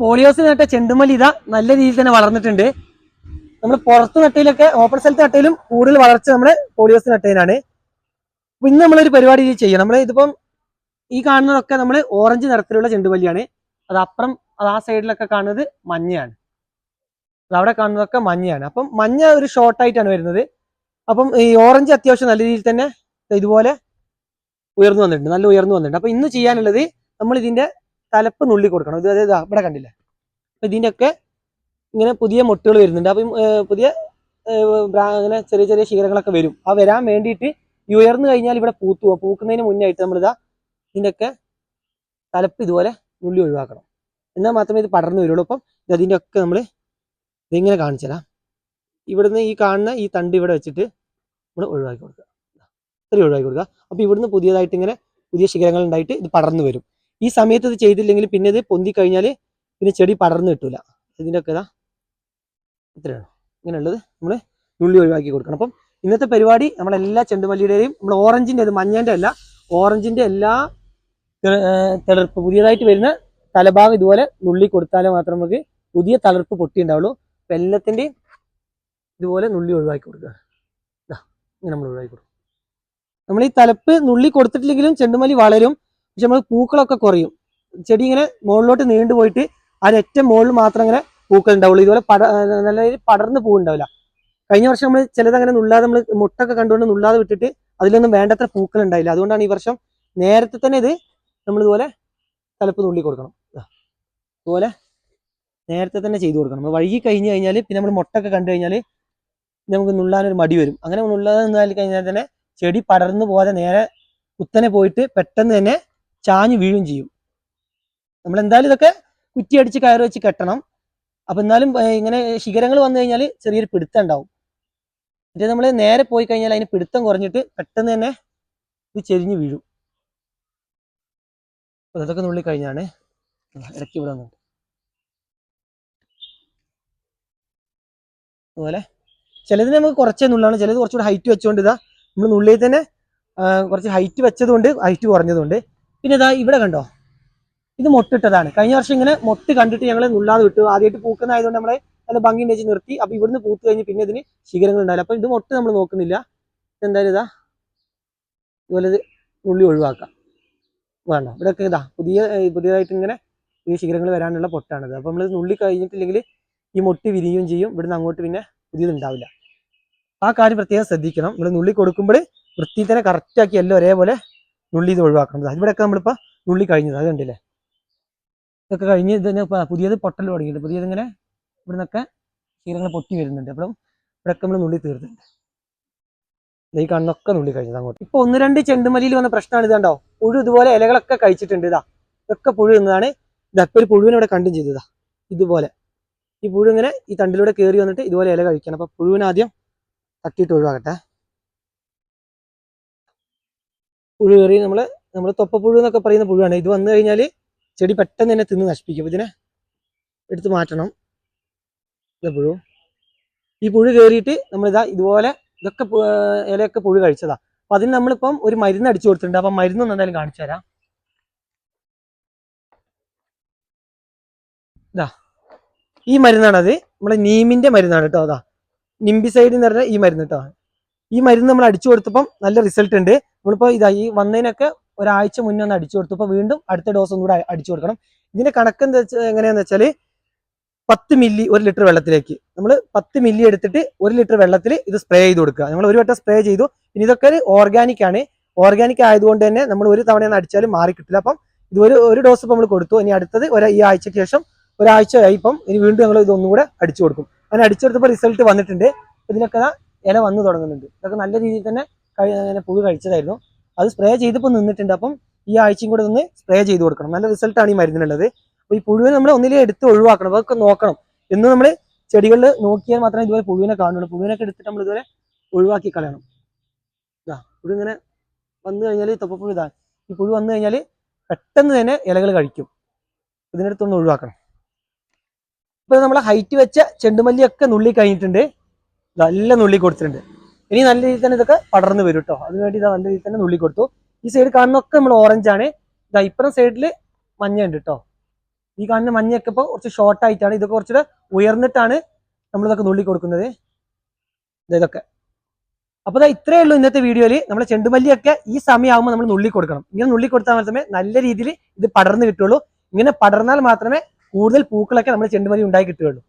പോളിയോസ് നട്ട ചെണ്ടുമല്ലി ഇതാ നല്ല രീതിയിൽ തന്നെ വളർന്നിട്ടുണ്ട്. നമ്മൾ പുറത്ത് നട്ടയിലൊക്കെ ഓപ്പൺ സ്ഥലത്ത് നട്ടയിലും കൂടുതൽ വളർച്ച നമ്മുടെ പോളിയോസ് നട്ടയിലാണ്. അപ്പൊ ഇന്ന് നമ്മളൊരു പരിപാടി ചെയ്യണം. നമ്മൾ ഇതിപ്പം ഈ കാണുന്നതൊക്കെ നമ്മൾ ഓറഞ്ച് നിറത്തിലുള്ള ചെണ്ടുമല്ലിയാണ്. അത് അപ്പുറം അത് ആ സൈഡിലൊക്കെ കാണുന്നത് മഞ്ഞയാണ്. അവിടെ കാണുന്നതൊക്കെ മഞ്ഞയാണ്. അപ്പം മഞ്ഞ ഒരു ഷോർട്ട് ആയിട്ടാണ് വരുന്നത്. അപ്പം ഈ ഓറഞ്ച് അത്യാവശ്യം നല്ല രീതിയിൽ തന്നെ ഇതുപോലെ ഉയർന്നു വന്നിട്ടുണ്ട്. നല്ല ഉയർന്നു വന്നിട്ടുണ്ട്. അപ്പൊ ഇന്ന് ചെയ്യാനുള്ളത് നമ്മൾ ഇതിന്റെ തലപ്പ് നുള്ളി കൊടുക്കണം. ഇത് അതായത് ഇവിടെ കണ്ടില്ലേ? അപ്പൊ ഇതിന്റെയൊക്കെ ഇങ്ങനെ പുതിയ മുട്ടുകൾ വരുന്നുണ്ട്. അപ്പം പുതിയ അങ്ങനെ ചെറിയ ചെറിയ ശിഖരങ്ങളൊക്കെ വരും. ആ വരാൻ വേണ്ടിയിട്ട് ഈ ഉയർന്നു കഴിഞ്ഞാൽ ഇവിടെ പൂത്തു പോകും പൂക്കുന്നതിന് മുന്നായിട്ട് നമ്മളിതാ ഇതിന്റെയൊക്കെ തലപ്പ് ഇതുപോലെ നുള്ളി ഒഴിവാക്കണം. എന്നാൽ മാത്രമേ ഇത് പടർന്നു വരുള്ളൂ. അപ്പം ഇത് അതിന്റെ ഒക്കെ നമ്മൾ ഇതിങ്ങനെ കാണിച്ചു ഇവിടുന്ന് ഈ കാണുന്ന ഈ തണ്ട് ഇവിടെ വെച്ചിട്ട് നമ്മൾ ഒഴിവാക്കി കൊടുക്കുക. ഇത്രയും ഒഴിവാക്കി കൊടുക്കുക. അപ്പോൾ ഇവിടുന്ന് പുതിയതായിട്ട് ഇങ്ങനെ പുതിയ ശിഖരങ്ങൾ ഉണ്ടായിട്ട് ഇത് പടർന്നു വരും. ഈ സമയത്ത് ഇത് ചെയ്തില്ലെങ്കിൽ പിന്നെ ഇത് പൊന്തി കഴിഞ്ഞാൽ പിന്നെ ചെടി പടർന്നു കിട്ടൂല. ഇതിന്റെ ഒക്കെ ഇതാ ഇത്രയാണ് ഇങ്ങനെയുള്ളത് നമ്മൾ നുള്ളി ഒഴിവാക്കി കൊടുക്കണം. അപ്പം ഇന്നത്തെ പരിപാടി നമ്മളെല്ലാ ചെണ്ടുമല്ലിയുടെയും നമ്മൾ ഓറഞ്ചിന്റെ മഞ്ഞേന്റെ അല്ല ഓറഞ്ചിന്റെ എല്ലാ തളിർപ്പ് പുതിയതായിട്ട് വരുന്ന തലഭാഗം ഇതുപോലെ നുള്ളി കൊടുത്താലേ മാത്രം നമുക്ക് പുതിയ തളിർപ്പ് പൊട്ടിയുണ്ടാവുള്ളൂ. അപ്പം എല്ലാത്തിന്റെയും ഇതുപോലെ നുള്ളി ഒഴിവാക്കി കൊടുക്കുക. ഇതാ ഇങ്ങനെ നമ്മൾ ഒഴിവാക്കി കൊടുക്കും. നമ്മൾ ഈ തലപ്പ് നുള്ളി കൊടുത്തിട്ടില്ലെങ്കിലും ചെണ്ടുമല്ലി വളരും. പക്ഷെ നമ്മൾ പൂക്കളൊക്കെ കുറയും. ചെടി ഇങ്ങനെ മുകളിലോട്ട് നീണ്ടു പോയിട്ട് ഏറ്റവും മുകളിൽ മാത്രം ഇങ്ങനെ പൂക്കൾ ഉണ്ടാവുള്ളൂ ഇതുപോലെ നല്ല രീതിയിൽ പടർന്ന് പൂവുണ്ടാവില്ല. കഴിഞ്ഞ വർഷം നമ്മൾ ചിലത് അങ്ങനെ നുള്ളാതെ നമ്മൾ മുട്ടൊക്കെ കണ്ടുകൊണ്ട് നുള്ളാതെ വിട്ടിട്ട് അതിലൊന്നും വേണ്ടത്ര പൂക്കൾ ഉണ്ടായില്ല അതുകൊണ്ടാണ് ഈ വർഷം നേരത്തെ തന്നെ ഇത് നമ്മൾ ഇതുപോലെ തലപ്പ് തുള്ളി കൊടുക്കണം. ഇതുപോലെ നേരത്തെ തന്നെ ചെയ്തു കൊടുക്കണം. നമ്മൾ വഴുകി കഴിഞ്ഞ് കഴിഞ്ഞാൽ പിന്നെ നമ്മൾ മുട്ടൊക്കെ കണ്ടു കഴിഞ്ഞാൽ നമുക്ക് നുള്ളാനൊരു മടി വരും. അങ്ങനെ നുള്ളാതെ നിന്നാൽ കഴിഞ്ഞാൽ തന്നെ ചെടി പടർന്നു പോകാതെ നേരെ കുത്തനെ പോയിട്ട് പെട്ടെന്ന് തന്നെ ചാഞ്ഞു വീഴും ചെയ്യും. നമ്മൾ എന്തായാലും ഇതൊക്കെ കുറ്റിയടിച്ച് കയറ് വെച്ച് കെട്ടണം. അപ്പൊ എന്നാലും ഇങ്ങനെ ശിഖരങ്ങൾ വന്നു കഴിഞ്ഞാൽ ചെറിയൊരു പിടുത്തം ഉണ്ടാവും. എന്നിട്ട് നമ്മൾ നേരെ പോയി കഴിഞ്ഞാൽ അതിന് പിടുത്തം കുറഞ്ഞിട്ട് പെട്ടെന്ന് തന്നെ ഇത് ചെരിഞ്ഞു വീഴും. അപ്പൊ ഇതൊക്കെ നുള്ളി കഴിഞ്ഞാണ് ഇടയ്ക്ക് ഇവിടെ വന്നിട്ട് അതുപോലെ ചിലതിന് നമുക്ക് കുറച്ചേ നുള്ളാണ്. ചിലത് കുറച്ചുകൂടെ ഹൈറ്റ് വെച്ചുകൊണ്ട് ഇതാ നമ്മൾ നുള്ളിയിൽ തന്നെ കുറച്ച് ഹൈറ്റ് വെച്ചതുകൊണ്ട് ഹൈറ്റ് കുറഞ്ഞതുകൊണ്ട് പിന്നെ ഇതാ ഇവിടെ കണ്ടോ? ഇത് മൊട്ടിട്ടതാണ്. കഴിഞ്ഞ വർഷം ഇങ്ങനെ മൊട്ട് കണ്ടിട്ട് ഞങ്ങൾ നുള്ളാതെ വിട്ടു. ആദ്യമായിട്ട് പൂക്കുന്നതായതുകൊണ്ട് നമ്മളെ നല്ല ഭംഗി വെച്ച് നിർത്തി. അപ്പൊ ഇവിടുന്ന് പൂത്ത് കഴിഞ്ഞ് പിന്നെ ഇതിന് ശിഖരങ്ങൾ ഉണ്ടാവില്ല. അപ്പൊ ഇത് മൊട്ട് നമ്മൾ നോക്കുന്നില്ല. എന്തായാലും ഇതാ ഇതുപോലെ ഇത് നുള്ളി ഒഴിവാക്കാം. വേണ്ട. ഇവിടെയൊക്കെ ഇതാ പുതിയ പുതിയതായിട്ട് ഇങ്ങനെ ഈ ശിഖരങ്ങൾ വരാനുള്ള പൊട്ടാണിത്. അപ്പൊ നമ്മൾ നുള്ളി കഴിഞ്ഞിട്ടില്ലെങ്കിൽ ഈ മൊട്ട് വിരിയുകയും ചെയ്യും. ഇവിടുന്ന് അങ്ങോട്ട് പിന്നെ പുതിയത് ഉണ്ടാവില്ല. ആ കാര്യം പ്രത്യേകം ശ്രദ്ധിക്കണം. നമ്മൾ നുള്ളി കൊടുക്കുമ്പോൾ വൃത്തി തന്നെ കറക്റ്റ് ആക്കി എല്ലാം ഒരേപോലെ നുള്ളി ഇത് ഒഴിവാക്കണം ദാ ഇവിടെയൊക്കെ നമ്മളിപ്പോൾ നുള്ളി കഴിഞ്ഞത്. അത് കണ്ടില്ലേ? ഇതൊക്കെ കഴിഞ്ഞ് ഇപ്പൊ പുതിയത് പൊട്ടൽ തുടങ്ങിയിട്ടുണ്ട്. പുതിയത് ഇങ്ങനെ ഇവിടെ നിന്നൊക്കെ ശീലങ്ങൾ പൊട്ടി വരുന്നുണ്ട്. അപ്പം ഇവിടെയൊക്കെ നമ്മൾ നുള്ളി തീർത്തിട്ടുണ്ട്. ഈ കണ്ണൊക്കെ നുള്ളി കഴിഞ്ഞത് അങ്ങോട്ട്. ഇപ്പൊ ഒന്ന് രണ്ട് ചെണ്ടുമല്ലിയിൽ വന്ന പ്രശ്നമാണ് ഇത് കണ്ടോ പുഴു ഇതുപോലെ ഇലകളൊക്കെ കഴിച്ചിട്ടുണ്ട് ഇതാ. ഇതൊക്കെ പുഴു എന്നതാണ് ഇതൊക്കെ പുഴുവിനെ ഇവിടെ കണ്ടും ചെയ്തതാ ഇതുപോലെ. ഈ പുഴു ഇങ്ങനെ ഈ തണ്ടിലൂടെ കയറി വന്നിട്ട് ഇതുപോലെ ഇല കഴിക്കണം. അപ്പൊ പുഴുവിനാദ്യം തട്ടിയിട്ട് ഒഴിവാക്കട്ടെ. പുഴു കയറി നമ്മൾ നമ്മൾ തൊപ്പപ്പുഴു എന്നൊക്കെ പറയുന്ന പുഴുവാണ്. ഇത് വന്നു കഴിഞ്ഞാൽ ചെടി പെട്ടെന്ന് തന്നെ തിന്ന് നശിപ്പിക്കും. ഇതിനെ എടുത്ത് മാറ്റണം. ഇത് പുഴു. ഈ പുഴു കയറിയിട്ട് നമ്മളിതാ ഇതുപോലെ ഇതൊക്കെ ഇലയൊക്കെ പുഴു കഴിച്ചതാ. അപ്പം അതിന് നമ്മളിപ്പം ഒരു മരുന്ന് അടിച്ചു കൊടുത്തിട്ടുണ്ട്. അപ്പം മരുന്നൊന്നും എന്തായാലും കാണിച്ചു തരാം. ഇതാ. ഈ മരുന്നാണത്. നമ്മളെ നീമിന്റെ മരുന്നാണ് കേട്ടോ. അതാ. നിംബിസൈഡ് എന്ന് പറഞ്ഞാൽ ഈ മരുന്ന് കേട്ടോ. ഈ മരുന്ന് നമ്മൾ അടിച്ചു കൊടുത്തപ്പം നല്ല റിസൾട്ട് ഉണ്ട്. നമ്മളിപ്പോ ഇതാ ഈ വന്നതിനൊക്കെ ഒരാഴ്ച മുന്നേ ഒന്ന് അടിച്ചു കൊടുത്തു അപ്പൊ വീണ്ടും അടുത്ത ഡോസ് ഒന്നും കൂടെ അടിച്ചു കൊടുക്കണം. ഇതിന്റെ കണക്ക് എന്താ വെച്ചാൽ എങ്ങനെയാന്ന് വെച്ചാൽ പത്ത് മില്ലി ഒരു ലിറ്റർ വെള്ളത്തിലേക്ക്. നമ്മൾ പത്ത് മില്ലി എടുത്തിട്ട് ഒരു ലിറ്റർ വെള്ളത്തിൽ ഇത് സ്പ്രേ ചെയ്ത് കൊടുക്കുക. നമ്മൾ ഒരു വട്ടം സ്പ്രേ ചെയ്തു. ഇനി ഇതൊക്കെ ഒരു ഓർഗാനിക് ആണ്. ഓർഗാനിക് ആയതുകൊണ്ട് തന്നെ നമ്മൾ ഒരു തവണ ഒന്ന് അടിച്ചാലും മാറി കിട്ടില്ല. അപ്പം ഇത് ഒരു ഒരു ഡോസ് ഇപ്പം നമ്മൾ കൊടുത്തു. ഇനി അടുത്തത് ഒരു ഈ ആഴ്ചയ്ക്ക് ശേഷം ഒരാഴ്ച ആയി ഇപ്പം ഇനി വീണ്ടും ഞങ്ങൾ ഇതൊന്നും കൂടെ അടിച്ചു കൊടുക്കും. അങ്ങനെ അടിച്ചു കൊടുത്തപ്പോൾ റിസൾട്ട് വന്നിട്ടുണ്ട്. ഇതിനൊക്കെ ഇല വന്നു തുടങ്ങുന്നുണ്ട്. ഇതൊക്കെ നല്ല രീതിയിൽ തന്നെ ഇങ്ങനെ പുഴു കഴിച്ചതായിരുന്നു. അത് സ്പ്രേ ചെയ്തപ്പോൾ നിന്നിട്ടുണ്ട്. അപ്പം ഈ ആഴ്ചയും കൂടെ ഒന്ന് സ്പ്രേ ചെയ്ത് കൊടുക്കണം. നല്ല റിസൾട്ടാണ് ഈ മരുന്നിനുള്ളത്. അപ്പോൾ ഈ പുഴുവിനെ നമ്മൾ ഒന്നിലേ എടുത്ത് ഒഴിവാക്കണം. അതൊക്കെ നോക്കണം. എന്ന് നമ്മൾ ചെടികളിൽ നോക്കിയാൽ മാത്രമേ ഇതുപോലെ പുഴുവിനെ കാണുള്ളൂ. പുഴുവിനൊക്കെ എടുത്തിട്ട് നമ്മൾ ഇതുപോലെ ഒഴിവാക്കി കളയണം. ഇതാ പുഴു ഇങ്ങനെ വന്നു കഴിഞ്ഞാൽ തൊപ്പപ്പുഴു ഇതാ. ഈ പുഴു വന്നു കഴിഞ്ഞാൽ പെട്ടെന്ന് തന്നെ ഇലകൾ കഴിക്കും. ഇതിനടുത്തൊന്ന് ഒഴിവാക്കണം. ഇപ്പോൾ നമ്മൾ ഹൈറ്റ് വെച്ച ചെണ്ടുമല്ലിയൊക്കെ നുള്ളി കഴിഞ്ഞിട്ടുണ്ട്. നല്ല നുള്ളി കൊടുത്തിട്ടുണ്ട്. ഇനി നല്ല രീതിയിൽ തന്നെ ഇതൊക്കെ പടർന്നു വരും കേട്ടോ അതിനുവേണ്ടി ഇതാ നല്ല രീതിയിൽ തന്നെ നുള്ളി കൊടുത്തു. ഈ സൈഡ് കാണുന്നൊക്കെ നമ്മൾ ഓറഞ്ച് ആണ്. ഇതാ ഇപ്പുറം സൈഡിൽ മഞ്ഞ ഉണ്ട് കേട്ടോ ഈ കാണുന്ന മഞ്ഞയൊക്കെ ഇപ്പോൾ കുറച്ച് ഷോർട്ട് ആയിട്ടാണ്. ഇതൊക്കെ കുറച്ചുകൂടെ ഉയർന്നിട്ടാണ് നമ്മൾ ഇതൊക്കെ നുള്ളി കൊടുക്കുന്നത്. ഇതൊക്കെ. അപ്പോൾ ദാ ഇത്രയേ ഉള്ളൂ ഇന്നത്തെ വീഡിയോയിൽ നമ്മുടെ ചെണ്ടുമല്ലിയൊക്കെ ഈ സമയമാകുമ്പോൾ നമ്മൾ നുള്ളി കൊടുക്കണം. ഇങ്ങനെ നുള്ളി കൊടുത്താൽ മാത്രമേ നല്ല രീതിയിൽ ഇത് പടർന്ന് കിട്ടുള്ളൂ ഇങ്ങനെ പടർന്നാൽ മാത്രമേ കൂടുതൽ പൂക്കളൊക്കെ നമ്മൾ ചെണ്ടുമല്ലി ഉണ്ടായി കിട്ടുകയുള്ളൂ.